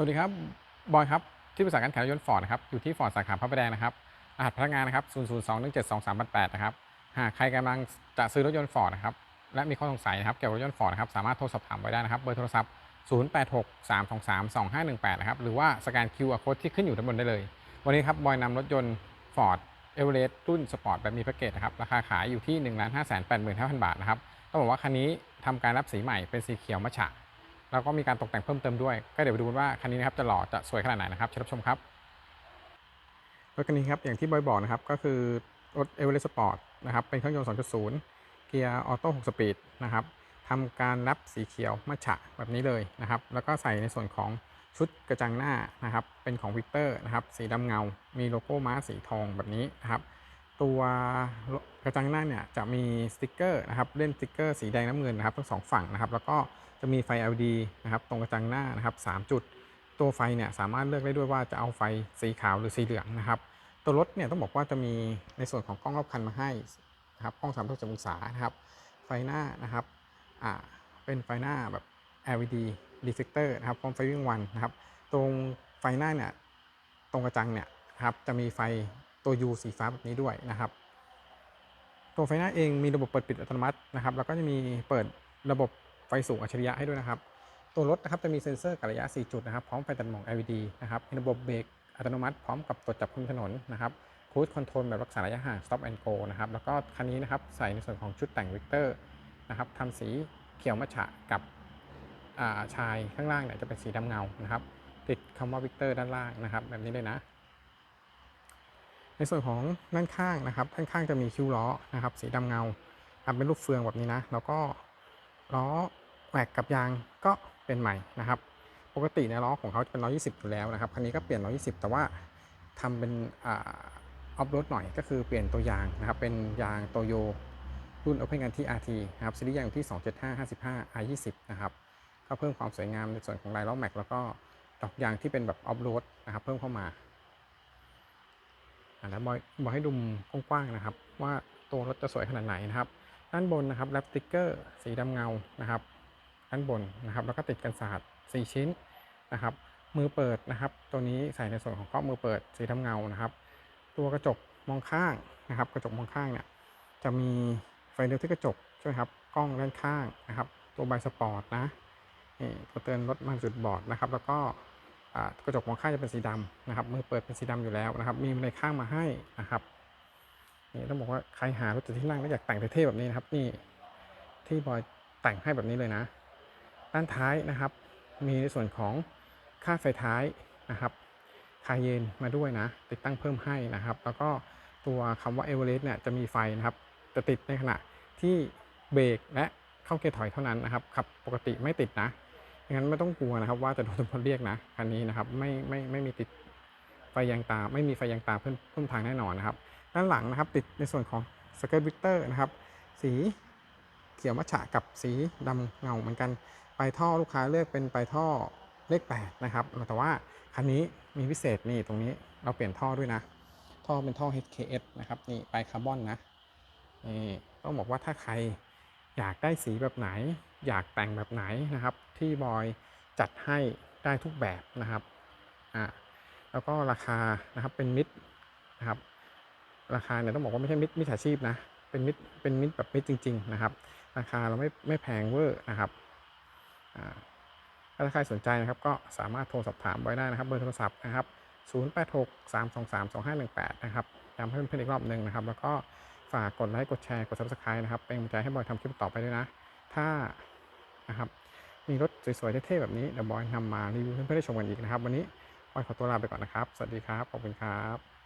สวัสดีครับบอยครับที่ปรึกษาการขายรถยนต์ฟอร์ดนะครับอยู่ที่ฟอร์ดสาขาพระประแดงนะครับรหัสพนักงานนะครับ 0 0 2 1 7 2 3 8 8 นะครับ หากใครกำลังจะซื้อรถยนต์ฟอร์ดนะครับ และมีข้อสงสัยนะครับเกี่ยวกับรถยนต์ฟอร์ดนะครับ สามารถโทรสอบถามไว้ได้นะครับ เบอร์โทรศัพท์ 0 8 6 3 2 3 2 5 1 8 นะครับ หรือว่าสแกน QR Code ที่ขึ้นอยู่ด้านบนได้เลย วันนี้ครับบอยนำรถยนต์ Ford e v e r e s t รุ่นสปอร์ตแบบมีแพ็กเกจนะครับ ราคาขายอยู่ที่ 1 5 8 5 0 0 0 บาทนะครับ ต้องบอกว่าคันนี้ทำการรับสีใหม่เป็นสีเขียวมัฉะ แล้วก็มีการตกแต่งเพิ่มเติมด้วย ก็เดี๋ยวไปดูกันว่าคันนี้นะครับจะหล่อจะสวยขนาดไหนนะครับเชิญรับชมครับรถคันนี้ครับอย่างที่บอยบอกนะครับก็คือรถ e v e r e s t Sport นะครับเป็นเครื่องยนต์ 2.0 เกียร์ออโต้ 6 สปีดนะครับทำการรับสีเขียวมัชฉะแบบนี้เลยนะครับ แล้วก็ใส่ในส่วนของชุดกระจังหน้านะครับ เป็นของวิกเตอร์นะครับ สีดำเงา มีโลโก้ม้าสีทองแบบนี้นะครับ ตัวกระจังหน้าเนี่ยจะมีสติกเกอร์นะครับเล่นสติกเกอร์สีแดงน้ำเงินนะครับทั้งสองฝั่งนะครับแล้วก็จะมีไฟ LED นะครับตรงกระจังหน้านะครับ3จุด ตัวไฟเนี่ยสามารถเลือกได้ด้วยว่าจะเอาไฟสีขาวหรือสีเหลืองนะครับตัวรถเนี่ยต้องบอกว่าจะมีในส่วนของกล้องรอบคันมาให้นะครับกล้อง3 6 0องศานะครับไฟหน้านะครับอ่าเป็นไฟหน้าแบบ LED reflector นะครับพร้อมไฟวิ่งวันนะครับตรงไฟหน้าเนี่ยตรงกระจังเนี่ยนะครับจะมีไฟ ตัว U สีฟ้าแบบนี้ด้วยนะครับ ตัวไฟหน้าเองมีระบบเปิดปิดอัตโนมัตินะครับ แล้วก็จะมีเปิดระบบไฟสูงอัจฉริยะให้ด้วยนะครับ ตัวรถนะครับจะมีเซ็นเซอร์กะระยะ 4 จุดนะครับ พร้อมไฟตัดหมอก LED นะครับมีระบบเบรกอัตโนมัติพร้อมกับตรวจจับคุมถนนนะครับคูดคอนโทรลแบบรักษาระยะห่าง stop and go นะครับ แล้วก็คันนี้นะครับใส่ในส่วนของชุดแต่งวิกเตอร์นะครับทำสีเขียวมัชฉะกับอ่าชายข้างล่างเนี่ยจะเป็นสีดำเงานะครับ ติดคำว่าวิกเตอร์ด้านล่างนะครับ แบบนี้เลยนะ ในส่วนของด้านข้างนะครับ ด้านข้างจะมีคิ้วล้อนะครับ สีดำเงาทำเป็นรูปเฟืองแบบนี้นะ แล้วก็ล้อแม็กกับยางก็เป็นใหม่นะครับ ปกติเนี่ยล้อของเขาจะเป็น 120อยู่แล้วนะครับ คันนี้ก็เปลี่ยน 120 แต่ว่าทำเป็นออฟโรดหน่อยก็คือเปลี่ยนตัวยางนะครับ เป็นยางโตโยรุ่น Open กันที่ RT นะครับซีรีส์ยางอยู่ที่ 275 55 R20 นะครับก็เพิ่มความสวยงามในส่วนของลายล้อแม็กแล้วก็ดอกยางที่เป็นแบบออฟโรดนะครับเพิ่มเข้ามา แล้วบอยบอยให้ดูมกว้างๆนะครับ ว่าตัวรถจะสวยขนาดไหนนะครับ ด้านบนนะครับแรปสติกเกอร์สีดำเงานะครับ ด้านบนนะครับ แล้วก็ติดกันสาด4ชิ้นนะครับ มือเปิดนะครับ ตัวนี้ใส่ในส่วนของข้อมือเปิดสีดำเงานะครับ ตัวกระจกมองข้างนะครับ กระจกมองข้างเนี่ยจะมีไฟเลี้ยวที่กระจกใช่ไหมครับกล้องด้านข้างนะครับ ตัวใบสปอร์ตนะนี่ตัวเตือนรถมาจุดบอดนะครับ แล้วก็ กระจกมองข้างจะเป็นสีดำนะครับมือเปิดเป็นสีดำอยู่แล้วนะครับ มีในข้างมาให้นะครับนี่ต้องบอกว่าใครหารถจุดที่นั่งแล้วอยากแต่งเท่ๆแบบนี้นะครับ นี่ที่บอยแต่งให้แบบนี้เลยนะ ด้านท้ายนะครับ มีในส่วนของค่าไฟท้ายนะครับคาเยนมาด้วยนะ ติดตั้งเพิ่มให้นะครับ แล้วก็ตัวคำว่าเอเวอเรสต์เนี่ยจะมีไฟนะครับจะติดในขณะที่เบรกและเข้าเกียร์ถอยเท่านั้นนะครับขับปกติไม่ติดนะ งั้นไม่ต้องกลัวนะครับ ว่าจะโดนตำรวจเรียกนะคันนี้นะครับไม่ไม่ไม่มีติดไฟยางตา ไม่มีไฟยางตาเพิ่มเพิ่มทางแน่นอนนะครับ ด้านหลังนะครับติดในส่วนของสเกิร์ตวิกเตอร์นะครับ สีเขียวมัชฉะกับสีดำเงาเหมือนกันปลายท่อลูกค้าเลือกเป็นปลายท่อเลข8นะครับแต่ว่าคันนี้มีพิเศษนี่ตรงนี้เราเปลี่ยนท่อด้วยนะ ท่อเป็นท่อ HKS นะครับนี่ปลายคาร์บอนนะนี่ต้องบอกว่าถ้าใครอยากได้สีแบบไหน อยากแต่งแบบไหนนะครับ ที่บอยจัดให้ได้ทุกแบบนะครับอ่าแล้วก็ราคานะครับเป็นมิดนะครับ ราคาเนี่ยต้องบอกว่าไม่ใช่มิดมิจฉาชีพนะเป็นมิดเป็นมิดแบบมิดจริง ๆ นะครับ ราคาเราไม่ไม่แพงเวอร์นะครับอ่าถ้าใครสนใจนะครับก็สามารถโทรสอบถามไว้ได้นะครับเบอร์โทรศัพท์นะครับ 086 323 2518 นะครับย้ำให้เพื่อนๆอีกรอบหนึ่งนะครับ แล้วก็ฝากกดไลค์กดแชร์กด subscribe นะครับ เป็นกำลังใจให้บอยทำคลิปต่อไปด้วยนะ ถ้านะครับมีรถสวยๆเท่ๆแบบนี้เดี๋ยวบอยนำมารีวิวเพื่อนๆได้ชมกันอีกนะครับ วันนี้บอยขอตัวลาไปก่อนนะครับ สวัสดีครับ ขอบคุณครับ